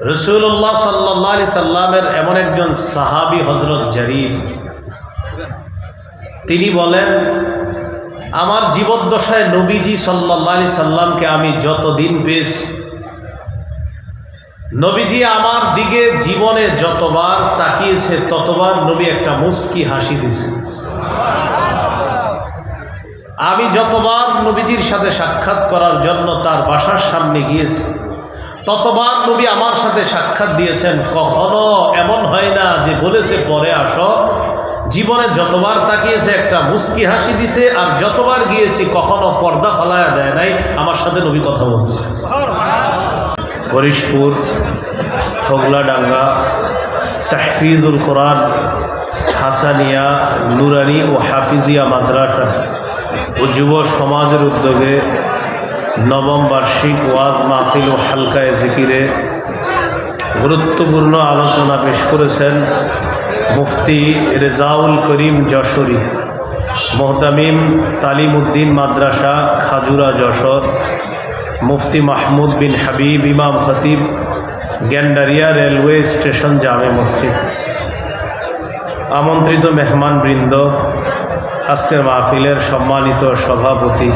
রসুল্লাহ সাল্লাহ আলি সাল্লামের এমন একজন সাহাবি হজরত জারির। তিনি বলেন, আমার জীবদ্দশায় নবীজি সাল্লাহ আলি সাল্লামকে আমি যতদিন পেয়েছি, নবীজি আমার দিকে জীবনে যতবার তাকিয়েছে, ততবার নবী একটা মুস্কি হাসি দিয়েছে। আমি যতবার নবীজির সাথে সাক্ষাৎ করার জন্য তার বাসার সামনে গিয়েছি ততবার নবী আমার সাথে সাক্ষাৎ দিয়েছেন, কখনো এমন হয় না যে বলেছে, পরে আসো। জীবনে যতবার তাকিয়েছে, একটা মুস্কি হাসি দিছে, আর যতবার গিয়েছি, কখনো পর্দা ফালায়া দেয় নাই। আমার সাথে নবী কথা বলছে। হরিশপুর, হোগলাডাঙ্গা, তাহফিজুল কোরআন, হাসানিয়া, নুরানি ও হাফিজিয়া মাদ্রাসা ও যুব সমাজের উদ্যোগে নবম বার্ষিক ওয়াজ মাহফিল ও হালকায় জিকিরে গুরুত্বপূর্ণ আলোচনা পেশ করেছেন মুফতি রেজাউল করিম যশোরী, মোহতামিম তালিম উদ্দিন মাদ্রাসা, খাজুরা যশোর, মুফতি মাহমুদ বিন হাবিব ইমাম খতিব, গ্যান্ডারিয়া রেলওয়ে স্টেশন জামে মসজিদ। আমন্ত্রিত মেহমান বৃন্দ আজকের মাহফিলের সম্মানিত সভাপতি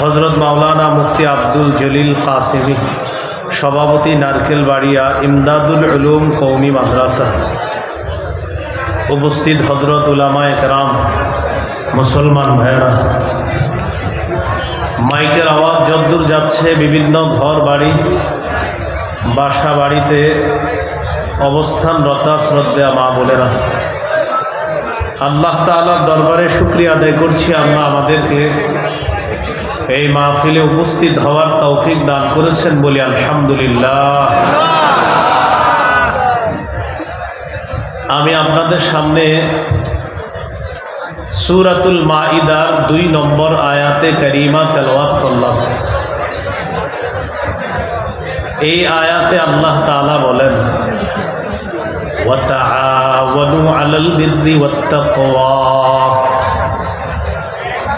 হজরত মাওলানা মুফতি আব্দুল জলিল কাসিমি, সভাপতি নারকেলবাড়িয়া ইমদাদুল উলুম কৌমি মাদ্রাসা, উপস্থিত হজরত উলামা একরাম, মুসলমান ভাইরা মাইকের আওয়াজ যদ্দূর যাচ্ছে, বিভিন্ন ঘর বাড়ি, বাসা বাড়িতে অবস্থানরতা শ্রদ্ধা মা বোনেরা। আল্লাহ তাআলার দরবারে শুক্রিয়া আদায় করছি। আল্লাহ আমাদেরকে এই মাহফিলে উপস্থিত হওয়ার তৌফিক দান করেছেন বলি আলহামদুলিল্লাহ। আমি আপনাদের সামনে সুরাতুল মাইদার দুই নম্বর আয়াতে করিমা তেলওয়াত করলাম। এই আয়াতে আল্লাহ তাআলা বলেন তাআওয়ানু আলাল বিররি ওয়াত তাকওয়া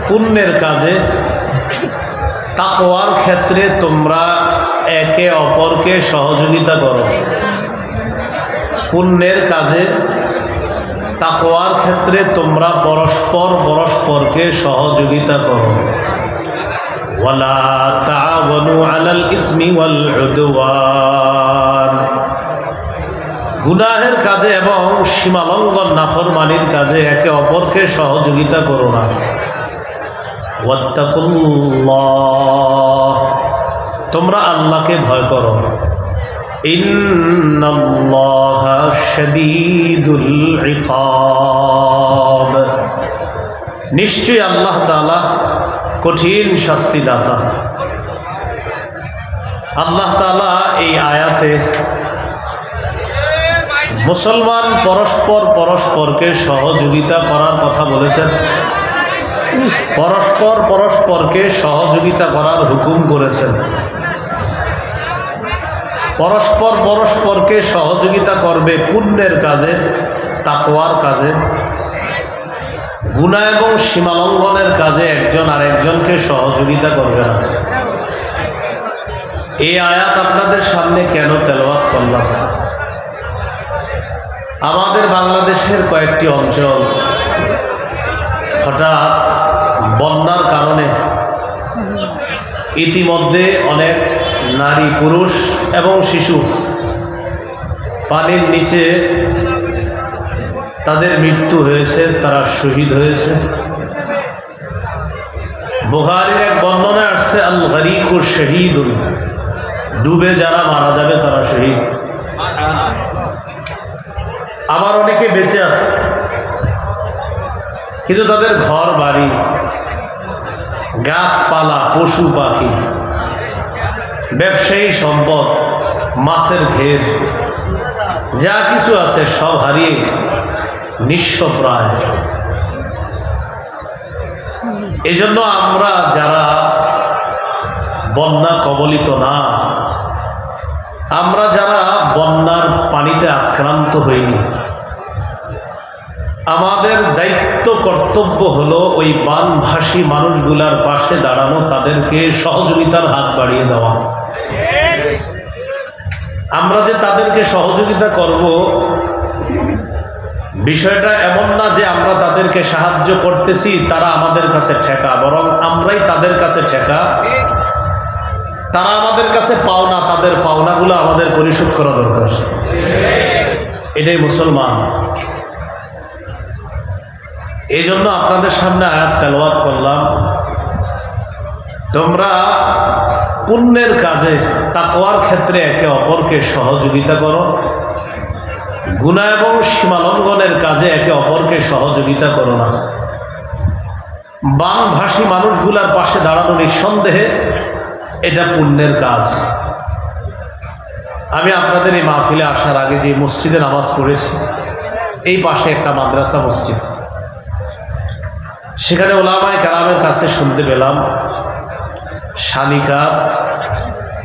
পুণ্যের কাজে তাকওয়ার ক্ষেত্রে তোমরা একে অপরকে সহযোগিতা করো। পুণ্যের কাজে তাকওয়ার ক্ষেত্রে তোমরা পরস্পর পরস্পরকে সহযোগিতা করো। ওয়ালা তাআওয়ানু আলাল ইসমি ওয়াল উদওয়ান। গুনাহের কাজে এবং সীমালঙ্ঘন নাফরমানির কাজে একে অপরকে সহযোগিতা করো না। তোমরা আল্লাহকে ভয় করো নিশ্চয়ই আল্লাহ তালা কঠিন শাস্তিদাতা। আল্লাহ তালা এই আয়াতে মুসলমান পরস্পর পরস্পরকে সহযোগিতা করার কথা বলেছেন। পরস্পর পরস্পরকে সহযোগিতা করার হুকুম করেছেন। পরস্পর পরস্পরকে সহযোগিতা করবে পুণ্যের কাজে, তাকওয়ার কাজে, গুণা এবং সীমালঙ্ঘনের কাজে একজন আরেকজনকে সহযোগিতা করবে না। এই আয়াত আপনাদের সামনে কেন তেলওয়াত করলাম? আমাদের বাংলাদেশের কয়েকটি অঞ্চল হঠাৎ বন্যার কারণে ইতিমধ্যে অনেক নারী, পুরুষ এবং শিশু পানির নিচে তাদের মৃত্যু হয়েছে, তারা শহীদ হয়েছে। বুহারির এক বর্ণনায় আসছে আল গরিক ও শহীদ ডুবে যারা মারা যাবে তারা শহীদ। আবার অনেকে বেঁচে আছে। কিন্তু তাদের ঘর বাড়ি, গাছপালা, পশু পাখি, ব্যবসায়ী সম্পদ, মাছের ঘের, যা কিছু আছে সব হারিয়ে নিঃস্ব প্রায়। এই জন্য আমরা যারা বন্যা কবলিত না, আমরা যারা বন্যার পানিতে আক্রান্ত হইনি আমাদের দায়িত্ব, কর্তব্য হলো ওই বানভাসী মানুষগুলার পাশে দাঁড়ানো, তাদেরকে সহযোগিতার হাত বাড়িয়ে দেওয়া। আমরা যে তাদেরকে সহযোগিতা করব, বিষয়টা এমন না যে আমরা তাদেরকে সাহায্য করতেছি, তারা আমাদের কাছে ঠেকা, বরং আমরাই তাদের কাছে ঠেকা। তারা আমাদের কাছে পাওনা, তাদের পাওনাগুলো আমাদের পরিশোধ করা দরকার। এটাই মুসলমান। এই জন্য আপনাদের সামনে আয়াত তেলওয়াত করলাম। তোমরা পুণ্যের কাজে, তাকওয়ার ক্ষেত্রে একে অপরকে সহযোগিতা করো। গুণা এবং সীমালঙ্ঘনের কাজে একে অপরকে সহযোগিতা করো না। বাংভাষী মানুষগুলার পাশে দাঁড়ানো নিঃসন্দেহে এটা পুণ্যের কাজ। আমি আপনাদের এই মাহফিলে আসার আগে যে মসজিদে নামাজ পড়েছি, এই পাশে একটা মাদ্রাসা মসজিদ। সেখানে ওলামায় কালামের কাছে শুনতে পেলাম, শালিকা,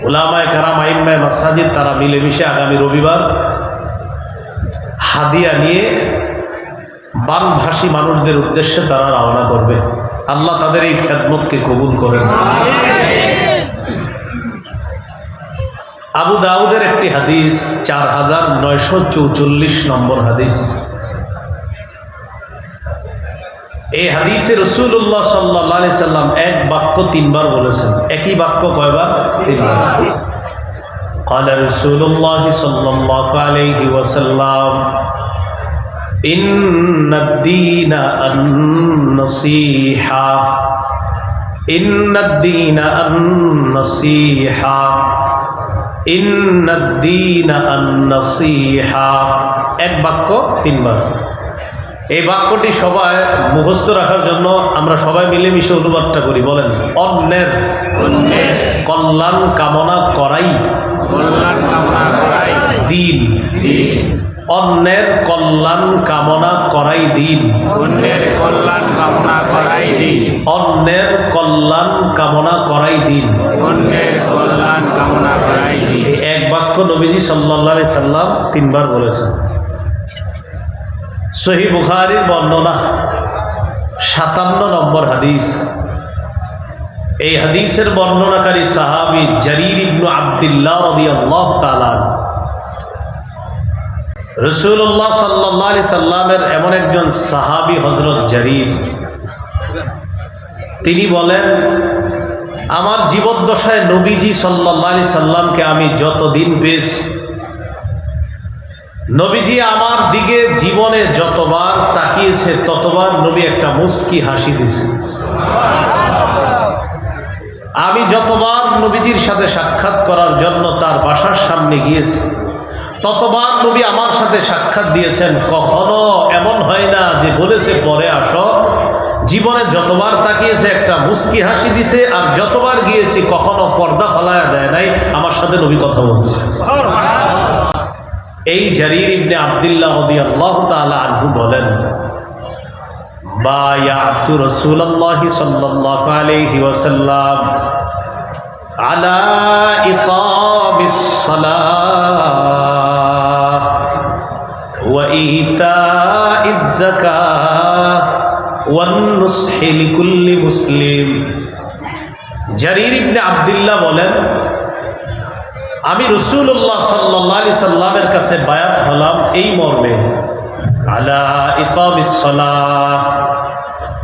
ওলামায় কারাম আইম্মায় মাসাজিদ তারা মিলেমিশে আগামী রবিবার হাদিয়া নিয়ে বানভাষী মানুষদের উদ্দেশ্যে তারা রওনা করবে। আল্লাহ তাদের এই খেদমতকে কবুল করেন। আবু দাউদের একটি হাদিস, চার হাজার নয়শো চৌচল্লিশ নম্বর হাদিস। এই হাদিসে রসুল্লাহ সাল্লাহ সাল্লাম এক বাক্য তিনবার বলেছেন একই বাক্য কয়বার তিনবার قال رسول الله صلى الله عليه وسلم إن الدين النصيحة إن الدين النصيحة إن الدين النصيحة এক বাক্য তিনবার এই বাক্যটি সবাই মুখস্থ রাখার জন্য আমরা সবাই মিলেমিশে অনুবাদটা করি, বলেন, অন্যের কল্যাণ কামনা করাই। দিন। অন্যের কল্যাণ কামনা করাই দিন। অন্যের কল্যাণ কামনা করাই দিন। অন্যের কল্যাণ কামনা করাই দিন অন্যের কল্যাণ কামনা করাই দিন এক বাক্য নবীজি সাল্লাহ সাল্লাম তিনবার বলেছেন। সহি বুখারির বর্ণনা সাতান্ন নম্বর হাদিস। এই হাদিসের বর্ণনাকারী সাহাবি জারির ইবনু আবদুল্লাহ রদিয়াল্লাহ তালান রসুল্লাহ সাল্লাহ আলি সাল্লামের এমন একজন সাহাবি হজরত জারির। তিনি বলেন, আমার জীবদ্দশায় নবীজি সাল্লাহ আলি সাল্লামকে আমি যতদিন পেয়েছি নবীজি আমার দিকে জীবনে যতবার তাকিয়েছে, ততবার নবী একটা মুস্কি হাসি দিছে আমি যতবার নবীজির সাথে সাক্ষাৎ করার জন্য তার বাসার সামনে গিয়েছি, ততবার নবী আমার সাথে সাক্ষাৎ দিয়েছেন, কখনো এমন হয় না যে বলেছে, পরে আসো। জীবনে যতবার তাকিয়েছে, একটা মুস্কি হাসি দিছে আর যতবার গিয়েছি, কখনো পর্দা ফলায়া দেয় নাই, আমার সাথে নবী কথা বলছে। এই জারির ইবনে আবদুল্লাহ আল্লাহ তাআলা আনহু বলেন বায়াতু রাসূলুল্লাহ সাল্লাল্লাহু আলাইহি ওয়াসাল্লাম আলা ইকামিস সালাহ ওয়া ইতাইজ যাকাত লিকুল্লি মুসলিম। জারির ইবনে আবদুল্লাহ বলেন আমি রসুল্লাহ সাল্লি সাল্লামের কাছে বায়াত হলাম এই মর্মে। আলা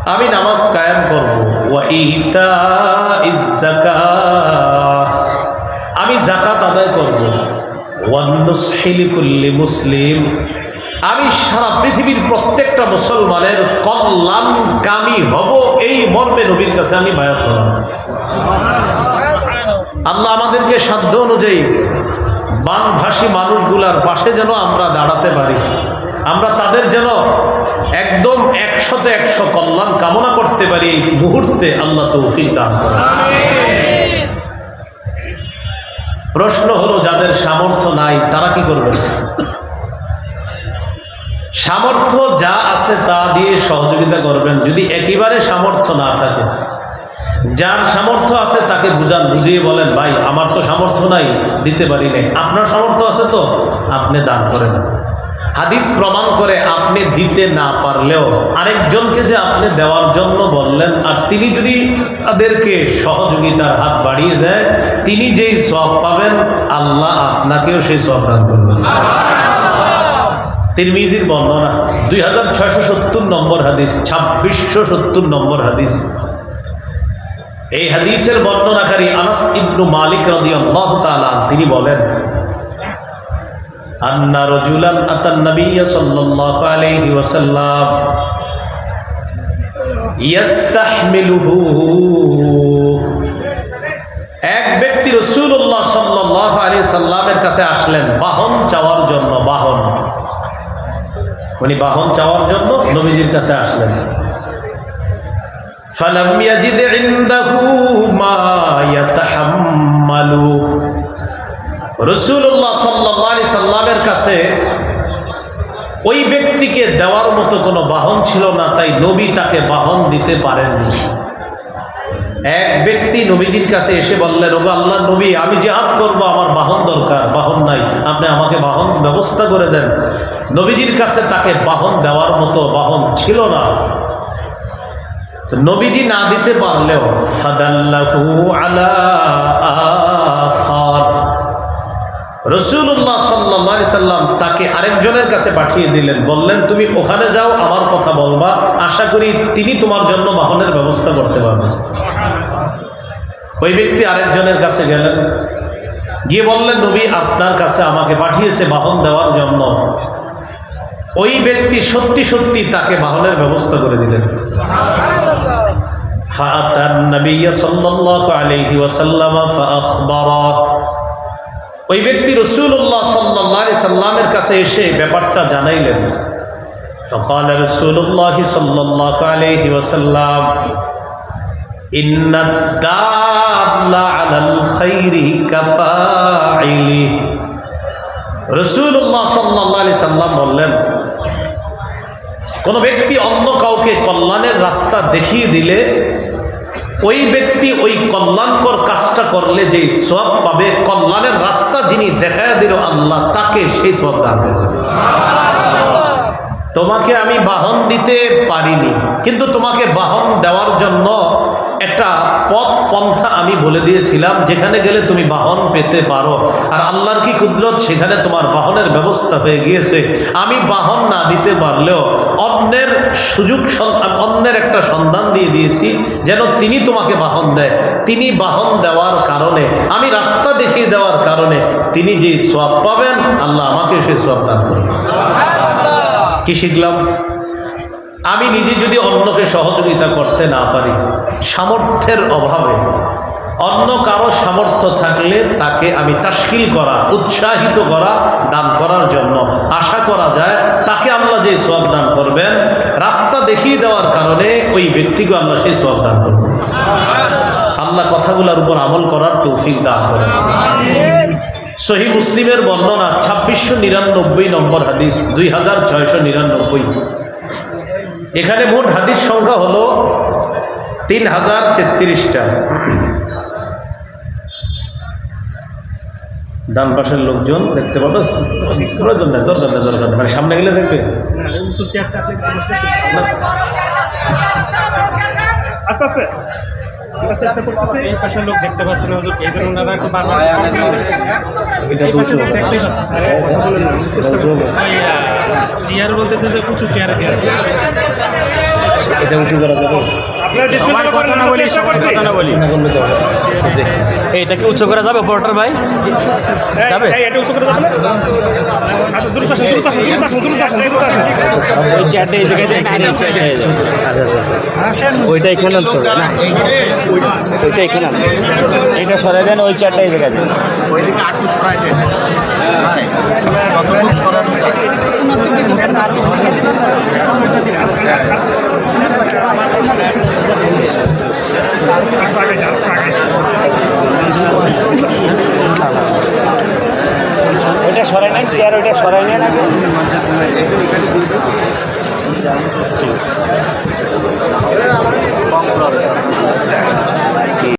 আমি নামাজ কায়েম করব। আমি জাকাত আদায় করব। মুসলিম। আমি সারা পৃথিবীর প্রত্যেকটা মুসলমানের কল্যাণকামী হব এই মর্মে নবীর কাছে আমি বায়াত হলাম। আল্লাহ আমাদেরকে সাধ্য অনুযায়ী বানভাষী মানুষগুলার পাশে যেন আমরা দাঁড়াতে পারি। আমরা তাদের যেন একদম একশোতে একশো কল্যাণ কামনা করতে পারি এই মুহূর্তে আল্লাহ তৌফিক দান প্রশ্ন হলো, যাদের সামর্থ্য নাই, তারা কি করবে? সামর্থ্য যা আছে তা দিয়ে সহযোগিতা করবেন, যদি একেবারে সামর্থ্য না থাকে। যার সামর্থ্য আছে তাকে বুঝান, বুঝিয়ে বলেন, ভাই, আমার তো সামর্থ্য নাই, দিতে পারি নাই। আপনার সামর্থ্য আছে তো? আপনি দান করেন। হাদিস প্রমাণ করে আপনি দিতে না পারলেও আরেকজনকে যে আপনি দেওয়ার জন্য বললেন, আর তিনি যদি তাদেরকে সহযোগিতার হাত বাড়িয়ে দেয়, তিনি যেই সব পাবেন, আল্লাহ আপনাকেও সেই সব দান করবেন। তিরমিজির বর্ণনা, দুই হাজার ছয়শো সত্তর নম্বর হাদিস, ছাব্বিশশো নম্বর হাদিস। এই হাদিসের বর্ণনাকারী আনাস ইবনু মালিক রাদিয়াল্লাহু তাআলা তিনি বলেন, আন্না রাজুলান আতান সাল্লাল্লাহু আলাইহি ওয়াসাল্লাম এক ব্যক্তি রাসূলুল্লাহ সাল্লাল্লাহু আলাইহি সাল্লামের কাছে আসলেন, বাহন চাওয়ার জন্য, বাহন। উনি বাহন চাওয়ার জন্য নবীজির কাছে আসলেন। فلم يجد عنده ما يتحمل রসুল্লাহ সাল্লি সাল্লামের কাছে ওই ব্যক্তিকে দেওয়ার মতো কোনো বাহন ছিল না তাই নবী তাকে বাহন দিতে পারেননি এক ব্যক্তি নবীজির কাছে এসে বললেন ওগো আল্লাহ নবী আমি জেহাদ করব আমার বাহন দরকার বাহন নাই আপনি আমাকে বাহন ব্যবস্থা করে দেন নবীজির কাছে তাকে বাহন দেওয়ার মতো বাহন ছিল না তো নবীজি না দিতে পারলেও ফাদাল্লাহু আলা রসুল্লাহ সাল্লি সাল্লাম তাকে আরেকজনের কাছে পাঠিয়ে দিলেন, বললেন, তুমি ওখানে যাও, আমার কথা বলবা। আশা করি তিনি তোমার জন্য বাহনের ব্যবস্থা করতে পারবেন। ওই ব্যক্তি আরেকজনের কাছে গেলেন। গিয়ে বললেন, নবী আপনার কাছে আমাকে পাঠিয়েছে বাহন দেওয়ার জন্য। ওই ব্যক্তি সত্যি সত্যি তাকে বাহনের ব্যবস্থা করে দিলেন فأتى النبي صلى الله عليه وسلم فأخبره ওই ব্যক্তি রসুল্লাহ সাল্লাহ সাল্লামের কাছে এসে ব্যাপারটা জানাইলেন فقال رسول الله صلى الله عليه وسلم إن الدال على الخير كفاعله রসুল্লাহ সাল্লাহ সাল্লাম বললেন কোনো ব্যক্তি অন্য কাউকে কল্যাণের রাস্তা দেখিয়ে দিলে, ওই ব্যক্তি ওই কল্যাণকর কাজটা করলে যেই সব পাবে, কল্যাণের রাস্তা যিনি দেখা দিল আল্লাহ, তাকে সেই সব দান তোমাকে আমি বাহন দিতে পারিনি, কিন্তু তোমাকে বাহন দেওয়ার জন্য একটা পথ পন্থা আমি বলে দিয়েছিলাম যেখানে গেলে তুমি বাহন পেতে পারো। আর আল্লাহর কি কুদরত সেখানে তোমার বাহনের ব্যবস্থা হয়ে গিয়েছে। আমি বাহন না দিতে পারলেও অন্যের সুযোগ অন্যের একটা সন্ধান দিয়ে দিয়েছি যেন তিনি তোমাকে বাহন দেয়। তিনি বাহন দেওয়ার কারণে আমি রাস্তা দেখিয়ে দেওয়ার কারণে তিনি যেই সব পাবেন আল্লাহ আমাকে সেই সব দান করবেন। কি শিখলাম? আমি নিজে যদি অন্যকে সহযোগিতা করতে না পারি, সামর্থ্যের অভাবে অন্য কারও সামর্থ্য থাকলে তাকে আমি তাস্কিল করা, উৎসাহিত করা, দান করার জন্য আশা করা যায়, তাকে আল্লাহ যে সব দান করবেন, রাস্তা দেখিয়ে দেওয়ার কারণে ওই ব্যক্তিকে আল্লাহ সেই সব দান করবেন। আল্লাহ কথাগুলোর উপর আমল করার তৌফিক দান করেন। সহি মুসলিমের বর্ণনা ছাব্বিশশো নিরানব্বই নম্বর হাদিস, দুই হাজার ছয়শো নিরানব্বই। এখানে মোট হাদিস সংখ্যা হলো তিন হাজার তেত্রিশটা। ডান পাশের লোকজন দেখতে পাবো প্রয়োজন নেই দরকার নেই দরকার মানে সামনে গেলে দেখবে। আস্তে আস্তে। লোক দেখতে এটা এই চেয়ার বলতেছে যে প্রচুর চেয়ারে আছে। এটা উঁচু করা যাবে। এইটা কি উচ্চ করা যাবে অপারেটর ভাই যাবে? এটা। আচ্ছা আচ্ছা আচ্ছা। ওইটা এখানে না ওইটা এখানে এটা সরাই দেন ওই চেয়ারটা এই জায়গায় দেন ওইদিকে আটটু সরাই দেন সরানো যায় আগে। ওইটা সরাই নাই চেয়ার ওইটা সরাই নেন আগে